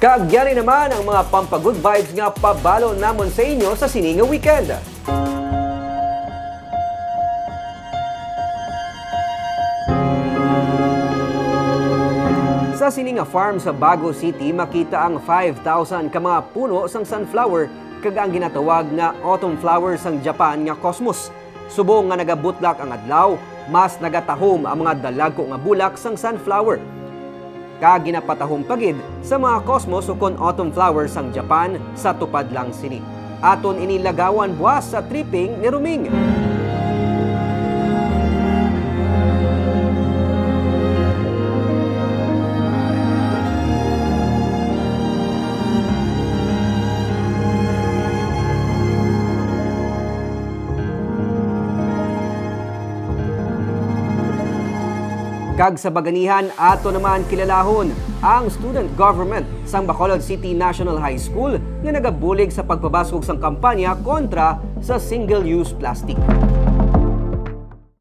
Kaagyan naman ang mga pampagood vibes nga pabalo namon sa inyo sa Sininga Weekend. Sa Sininga Farm sa Bago City, makita ang 5,000 ka mga puno sang sunflower kag ang ginatawag nga autumn flowers sang Japan nga cosmos. Subong nga nagabutlak ang adlaw, mas nagatahom ang mga dalago nga bulak sang sunflower. Kag ginapatahom pagid sa mga cosmos o kon autumn flowers sang Japan sa tupad lang sini. Aton inilagawan buwas sa tripping ni Ruming. Kag sa baganihan, ato naman kilalahon ang student government sang Bacolod City National High School nga nagabulig sa pagpabasog sang kampanya kontra sa single-use plastic.